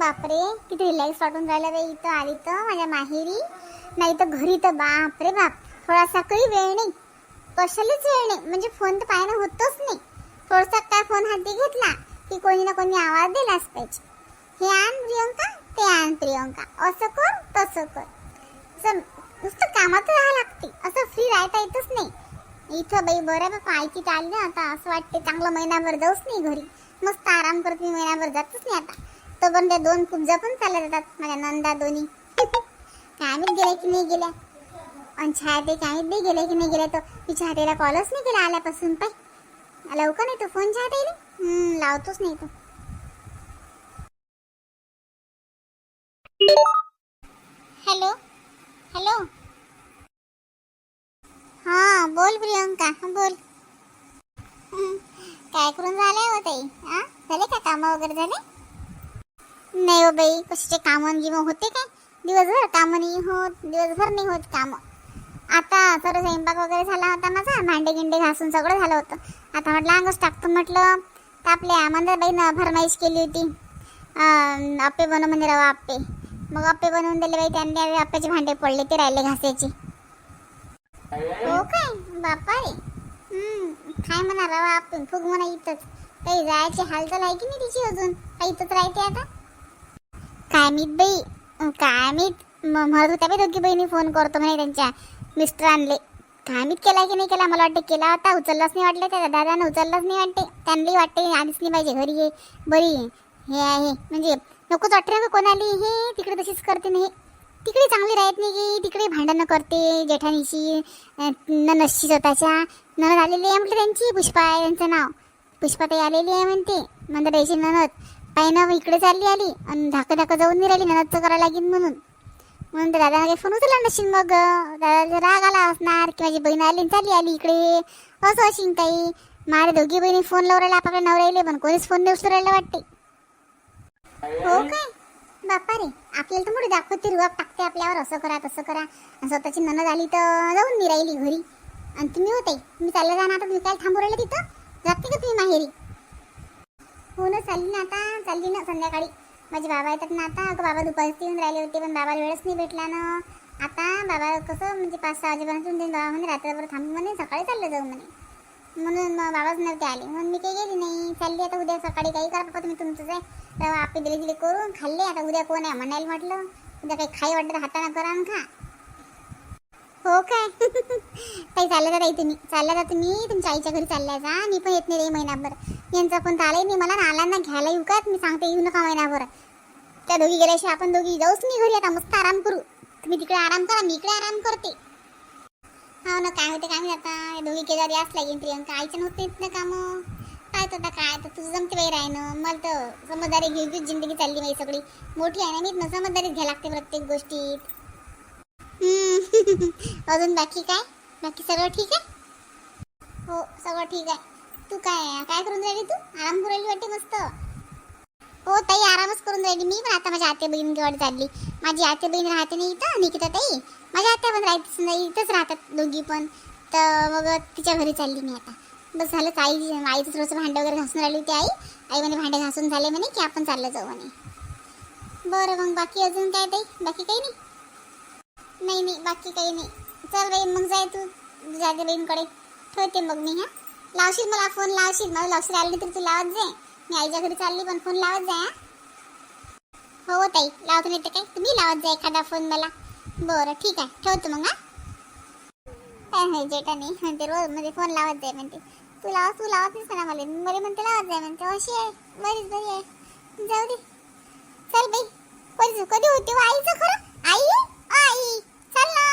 बापरे किती रिलॅक्स वाटून राहिलं बाई इथं आली तर माझ्या माहेरी. नाही तर घरी तर बापरे बाप थोडासा काही वेळ नाही. कशालाच वेळ नाही म्हणजे फोन तर पाहणं होतच नाही. थोडासा काय फोन हाती घेतला की कोणी ना कोणी आवाज दिलाच पाहिजे. हे आण प्रियंका ते आण प्रियंका. असं कर तसं कर. नुसतं कामात राहावं लागते. असं फ्री राहता येतच नाही. इथं बाई बरं बापा आयची आली आता. असं वाटते चांगलं महिनाभर जाऊच नाही घरी. मस्त आराम करत मी महिनाभर जातच नाही आता. तो पण त्या दोन खूप पण चालत जातात माझ्या नंदा दोन्ही. काय आम्ही गेल्या की नाही गेल्या. आणि छायाते काय नाही गेल्या की नाही गेल्या तर मी छायातेला कॉलच नाही केला आल्यापासून पाय. लवकर नाही तो फोन छायातेला लावतोच नाही तो. Hello hello. हा बोल प्रियंका बोल. काय करून झालंय हो ताई? हा झाले का कामं वगैरे झाले? नाही हो बाई कशाचे कामं गिमं होते काय? दिवसभर कामं नाही होत दिवसभर नाही होत कामं. आता सर्व स्वयंपाक वगैरे झाला होता माझा भांडे गिंडे घासून सगळं झालं होतं. आता म्हटलं अंगच टाकतो म्हटलं तर आपल्या मंदाबाईनं फरमाईश केली होती. आप्पे बनव म्हणजे रवा आप्पे. मग आप्पे बनवून दिले बाई त्यांनी आप्प्याचे भांडे पडले ते राहिले घासायचे. हो काय? बापा रे. काय म्हणा रवा आप्पे फुग म्हणा इथंच. काही जायची हालचाल आहे की नाही तिची अजून? काही इथंच राहते आता? काय मीत बाई? काय मीत? म- म्हणत होत्या बाई दोघी बहिणी फोन करतो म्हणे त्यांच्या. मिस्टर आणले. काय मीत केला की नाही केला? मला वाटतं केला होता. उचललाच नाही वाटलं त्या दादानं उचललाच नाही वाटते. त्यांनाही वाटते आधीच नाही पाहिजे घरी ये. बरी हे आहे. म्हणजे नकोच वाटते ना कोणाली? हे तिकडे तशीच करते नाही तिकडे चांगली राहत नाही की? तिकडे भांडणं करते जेठानीशी न ननसशी स्वतःच्या. ननद आलेली आहे म्हटलं त्यांची? पुष्पा आहे त्यांचं नाव. पुष्पा ताई आलेली आहे म्हणते. मंदराईची ननद पायनं इकडे चालली आली आणि धाकं धाकं जाऊन नाही राहिली ननदचं करायला लागेल म्हणून. म्हणून तर दादा काही फोन उचलला नशील मग. दादा राग आला असणार की माझी बहीण आली आणि चालली आली इकडे. असं अशीन काही माझ्या दोघी बहिणी फोन लावून राहिला आपल्याकडे नवरायले पण कोणीच फोन नाही उचलू वाटते. हो काय? बापा रे आपल्याला तर मोठी दाखवते रुबाब टाकते आपल्यावर असं करा तसं करा. आणि स्वतःची ननद आली तर जाऊन मी राहिली घरी. आणि तुम्ही होते मी चाललं जाणार आता तुम्ही काय थांबू राहिले तिथं? जाते का तुम्ही माहेरी? हो ना चालली ना आता. चालली ना संध्याकाळी. माझे बाबा येतात ना आता. अगं बाबा दुपारी येऊन राहिले होते पण बाबाला वेळच नाही भेटला ना. आता बाबा कसं म्हणजे पाच सहा वाजेपर्यंत येऊन देईन बाबा म्हणे. रात्रभर थांबू म्हणे सकाळी चाललं जाऊ म्हणे. म्हणून मग बाबाच नव्हते आले. म्हणून मी काही गेली नाही. चालली आता उद्या सकाळी काही करा पप्पा तुम्ही तुमचंच आहे. आपली दिले दिले करून खाल्ले. आता उद्या कोण आहे म्हणायला म्हटलं. उद्या काही खाई वाटलं तर हाताने करा खा. हो काय? काही चाललं का तुम्ही चालला का तुम्ही तुमच्या आईच्या घरी चालल्या जा. मी पण येत नाही रे महिनाभर. यांचा पण तर आलाय नाही. मला ना आला ना घ्यायला येऊ का मी सांगते येऊ नका महिनाभर. त्या दोघी गेल्याशिवाय आपण दोघी जाऊच नाही घरी. आता मस्त आराम करू. तुम्ही तिकडे आराम करा मी इकडे आराम करते. हो ना काय होते काय आता. या दोघी केदारी याच लागेल प्रियंका आईच्या नव्हते येत ना कामं. काय तर काय तर. तुझं जमते बाई राहणं. मला तर समजदारी घेऊ घेऊ जिंदगी चालली माझी सगळी. मोठी आहे ना मी न समजदारीच घ्यायला लागते प्रत्येक गोष्टीत. अजून बाकी काय? बाकी सगळं ठीक आहे? हो सगळं ठीक आहे. तू काय काय करून राहिली तू? आराम करून राहिली वाटते मस्त? हो ताई आरामच करून राहिली मी पण आता माझ्या आत्या बहीण गड चालली. माझी आत्या बहीण राहते नाही इथं निकिता ताई. माझ्या आत्या पण राहतेच नाही इथंच राहतात दोघी पण. तर मग तिच्या घरी चालली मी आता. बस झालं आई आईचं थोडंसं भांडं वगैरे घासून राहिली होती आई. आई म्हणे भांडे घासून झाले म्हणे की आपण चाललं जाऊ म्हणे. बरं मग बाकी अजून काय ताई? बाकी काही नाही? नाही नाही बाकी काही नाही. चल बाई मग जाय तू. तुझ्या आते ठेवते मग मी हा. लावशील मला फोन लावशील. मला लावशील आली तरी तू लावत जाय. मी आईच्या घरी चालली पण फोन लावत जाय हा. हो, हो ताई. लावत नाही तर काय? तुम्ही लावत जाय एखादा फोन मला. बरं ठीक आहे. ठेवतो मग हा. काय आहे नाही? म्हणते रोज म्हणजे फोन लावत जाय म्हणते. तू लाव तू लावत नाहीस ना मला. मला म्हणते लावत जाय म्हणते. अशी आहे. बरीच बरी आहे. जाऊ दे. चल बाई. कधी कधी होते हो आईचं खरं आई आई चल ना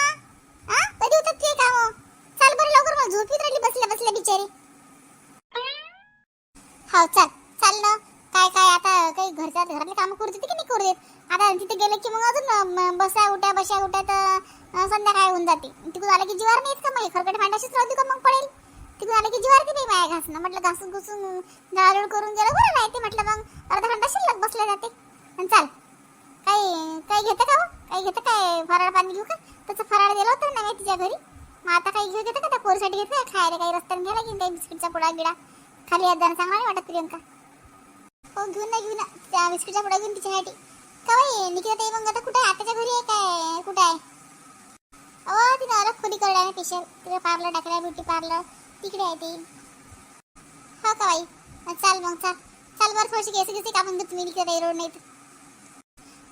हा कधी होतात ते काम चल बरं लवकर मग झोपीत राहिली बसल्या हा हो चल. चाल ना. काय काय आता काही घरच्या घरातले काम करू देते की नाही करू देत? आता तिथे गेले की मग अजून बसा उठ्या बशा उठ्या तर संध्याकाळ होऊन जाते. तिकडून आलं की जीवार नाही का मग? खरकट भांडाशीच राहू का मग पडेल? तिकडून आलं की जीवार की नाही माया घासणं? म्हटलं घासून घुसून झाडूड करून गेलं. बरं राहते म्हटलं मग. अर्धा घंटा शिल्लक बसल्या जाते. आणि चाल. काही काही घेतं का हो? काही घेतं? काय फराळ पाणी घेऊ का? तसं फराळ दिलं होतं ना तिच्या घरी. आता काही घेऊ घेतं का? त्या पोरीसाठी घेतलं खायला काही रस्त्याने घ्यायला घेऊन काही बिस्किटचा पुडा गिडा. खाली आज जाणं चांगला नाही वाटत प्रियंका. हो घेऊन ना घेऊन त्या बिस्किटचा पुडा घेऊन तिच्यासाठी काय निकिता ताई मग आता कुठे आहे? आताच्या घरी आहे काय? कुठे आहे? अहो तिने अलग खोली करणार आहे स्पेशल तिकडे पार्लर टाकला ब्युटी पार्लर तिकडे आहे ती. हो का बाई? चाल मग चाल. चाल बरं थोडीशी केस घेते कापून घेऊ तुम्ही निकिता ताई रोड नाही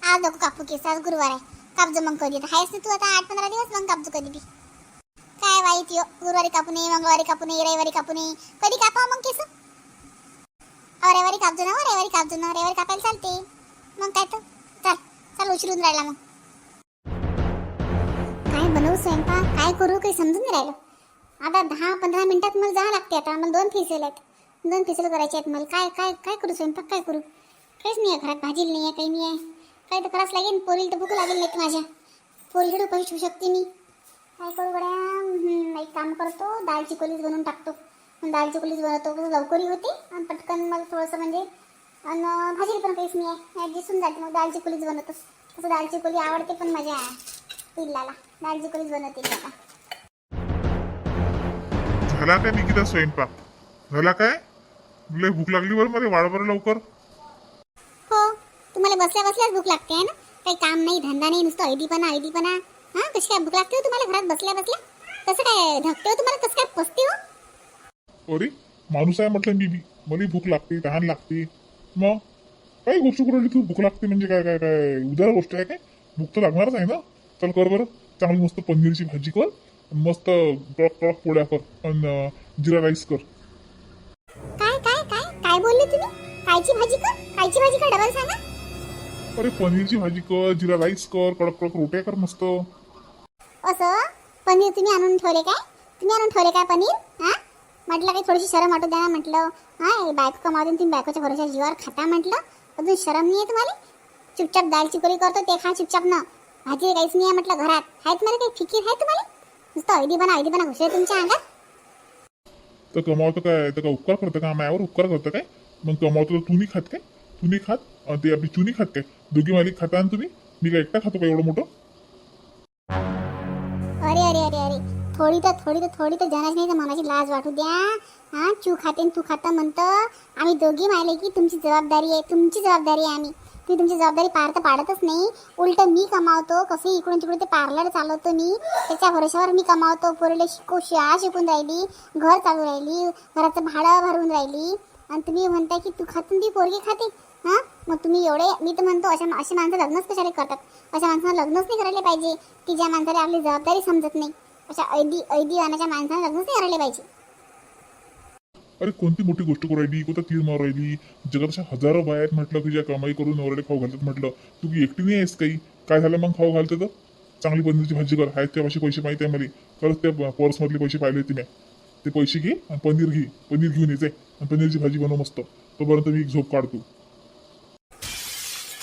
आज नको कापू केस आज गुरुवार आहे. कापजो मग कधी आहेस ना तू आता आठ पंधरा दिवस मग कापजो कधी बी. काय वाईट यो गुरुवारी कापू नये मंगळवारी कापू नये रविवारी कापू नये कधी कापा मग केस? रविवारी कापजो ना हो, रविवारी कापजो ना रविवारी कापायला चालते. मग काय तर? चल चल उशिरून राहिला मग. काय बनवू स्वयंपाक? काय करू? काही समजून नाही राहिलं. आता दहा पंधरा मिनिटात मला जावं लागते आता. मला दोन फिसेल आहेत दोन फिसेल करायचे आहेत मला. काय काय काय करू स्वयंपाक? काय करू? काहीच नाही आहे घरात. भाजी नाही आहे काही नाही आहे. काही तर करावंच लागेल. पोरील तर भूक लागेल नाही माझ्या. पोरीकडे पैसे ठेवू शकते मी. काय करू गड्या. एक काम करतो दाल चिकोलीच बनवून टाकतो. दाल चिकोलीच बनवतो लवकरही होते. आणि पटकन मला थोडंसं म्हणजे आणि भाजी पण काहीच नाही आहे होऊन जाते मग दाल चिकोलीच बनवतो तसं दाल चिकोली आवडते पण माझ्या पिल्लाला. दाल चिकोलीच बनवते मी आता. झाला काय निकिता स्वयंपाक? झाला काय? लय भूक लागली बरं मला वाढ बरं लवकर. हो तुम्हाला बसल्या बसल्याच भूक लागते आहे ना? काही काम नाही धंदा नाही नुसतं ऐदीपणा ऐदीपणा हां कशी काय भूक लागते हो तुम्हाला? घरात बसल्या बसल्या? कसं काय धकते हो तुम्हाला? कसं काय पसते हो? अरे माणूस आहे म्हटलं मी बी. मला भूक लागते तहान लागते. मग? काही गोष्ट करू तू भूक लागते म्हणजे काय काय काय? उदार गोष्ट आहे काय? भूक तर लागणारच आहे ना? चल कर बरं. चांगली मस्त पनीरची भाजी कर. मस्त कडक कडक पोळ्या कर. आणि जिरा राईस कर. काय काय काय? काय बोलले तुम्ही? कायची भाजी कर. कायची भाजी कर डबल सांगा? अरे पनीरची भाजी कर जिरा राईस कर कडक कडक रोट्या कर मस्त. असं? पनीर तुम्ही आणून ठेवले काय? तुम्ही आणून ठेवले काय पनीर? हां? म्हटलं काही थोडीशी शरम वाटू द्या म्हटलं. हां बायको कमावते तुम्ही बायकोच्या भरोशा जीवावर खाता म्हटलं. अजून शरम नाही आहे तुम्हाला? चुपचाप दाल चिकोरी करतो ते खा चुपचाप ना. भाजी काहीच नाही आहे म्हटलं घरात. आहे तुम्हाला काही फिकीर आहे तुम्हाला? नुसतं ऐदी बना ऐदी बना घुसले तुमच्या अंगात. तर कमावतो काय? तर का उपकार करतं का? मायावर उपकार करतं काय? मग कमावतो तर तुम्ही खात काय? तुम्ही खात? ते आपली चुनी खात काय? दोघी मालिक खाता आणि तुम्ही? मी काय एकटा खातो का एवढं मोठं? थोडी तर थोडी तर थोडी तर जनाच नाही तर मनाची लाज वाटू द्या. हां तू खाते आणि तू खाता म्हणतं. आम्ही दोघी मायले की तुमची जबाबदारी आहे तुमची जबाबदारी आहे आम्ही. तुम्ही तुमची जबाबदारी पार तर पाडतच नाही. उलट मी कमावतो कसं इकडून तिकडून ते पार्लर चालवतो मी. त्याच्या भरोशावर मी कमावतो पोरीला शिकू शाळा शिकून राहिली घर चालू राहिली घराचं भाडं भरून राहिली. आणि तुम्ही म्हणताय की तू खातून ती पोरगी खाते. हां मग तुम्ही एवढे मी तर म्हणतो अशा अशी माणसं लग्नच कशाला करतात? अशा माणसांना लग्नच नाही करायला पाहिजे. की ज्या माणसाला आपली जबाबदारी समजत नाही. अशा ऐदी ऐदी आणाच्या माणसांना लग्नच नाही पाहिजे. अरे कोणती मोठी गोष्ट करू राहिली? कोणता तीर मारू राहिली? जगात अशा हजारो बाया आहेत म्हटलं की ज्या कमाई करून नवऱ्याला खाऊ घालतात म्हटलं. तू की एकटी नाही आहेस काही? काय झालं मग खाऊ घालतं तर? चांगली पनीरची भाजी कर. आहेत त्या पैसे पैसे माहिती आहे मला. खरंच त्या पर्समधले पैसे पाहिले होते मी. ते पैसे घे आणि पनीर घे. पनीर घेऊन येते आणि पनीरची भाजी बनव मस्त. तोपर्यंत मी एक झोप काढतो.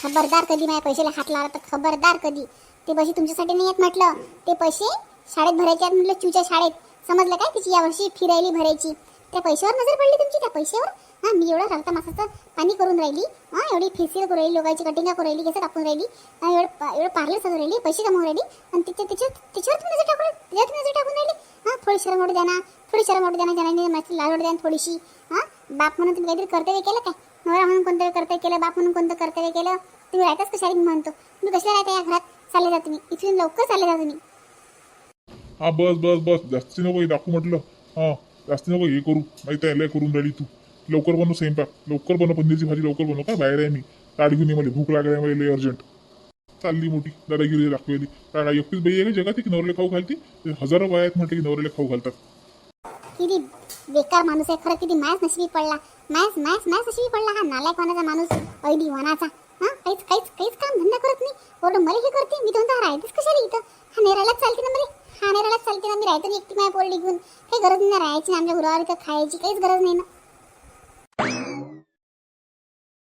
खबरदार कधी? माझ्या पैशाला हात लावला तर खबरदार कधी? ते पैसे तुमच्यासाठी नाही आहेत म्हटलं. ते पैसे शाळेत भरायच्या म्हटलं चूच्या शाळेत समजलं काय तिची यावर्षी फिरायली भरायची? त्या पैशावर नजर पडली तुमची? त्या पैशावर? हां मी एवढं रक्ता मासाचं पाणी करून राहिली. हां एवढी फेसियल करून राहिली लोकांची कटिंगा करून राहिली केस कापून राहिली. एवढं एवढं पार्लर सजून राहिली पैसे कमवून राहिली. आणि तिच्या तिच्या तिच्यावर तुम्ही नजर टाकून तिच्यावर तुम्ही नजर टाकून राहिली. हां थोडी शरम वाटू द्या ना थोडी शरम वाटू द्या ना ज्यांना माझी लाल वाटू द्या थोडीशी. हां बाप म्हणून तुम्ही काहीतरी कर्तव्य केलं काय? नवरा म्हणून कोणतं कर्तव्य केलं बाप म्हणून कोणतं कर्तव्य केलं? तुम्ही राहताच कशाला मी म्हणतो तुम्ही कशाला राहता या घरात? चालले जा तुम्ही. इथून लवकर चालले जा तुम्ही. हा बस बस बस. जास्ती नको हे दाखवू म्हटलं. हा जास्ती नको हे करू. माहिती आहे लय करून राहिली तू. लवकर बनव स्वयंपाक. लवकर बनव पनीरची भाजी लवकर बनव. काय बाहेर आहे मी? ताट घेऊन ये मला. भूक लागली मला लय अर्जंट चालली मोठी. दादागिरी दाखवली. काय काय एकटीच बाई आहे का जगात? की नवऱ्याला खाऊ घालते? हजारो बाया आहेत म्हटलं की नवऱ्याला खाऊ घालतात. किती बेकार माणूस आहे. खरं किती मायच नशिबी पडला. मायच मायच मायच नशिबी पडला हा. नालायक वनाचा माणूस ऐदी वनाचा. हा काहीच काहीच काहीच काम धंदा करत नाही. बरोबर मला हे करते मी दोनदा राहतेच कशाला इथं? हा नेरायलाच चालते ना मला. हा नेरालाच चालते ना. मी राहतो एकटी माझ्या पोरडी घेऊन काही गरज नाही राहायची ना. आमच्या गुरावर का खायची काहीच गरज नाही ना.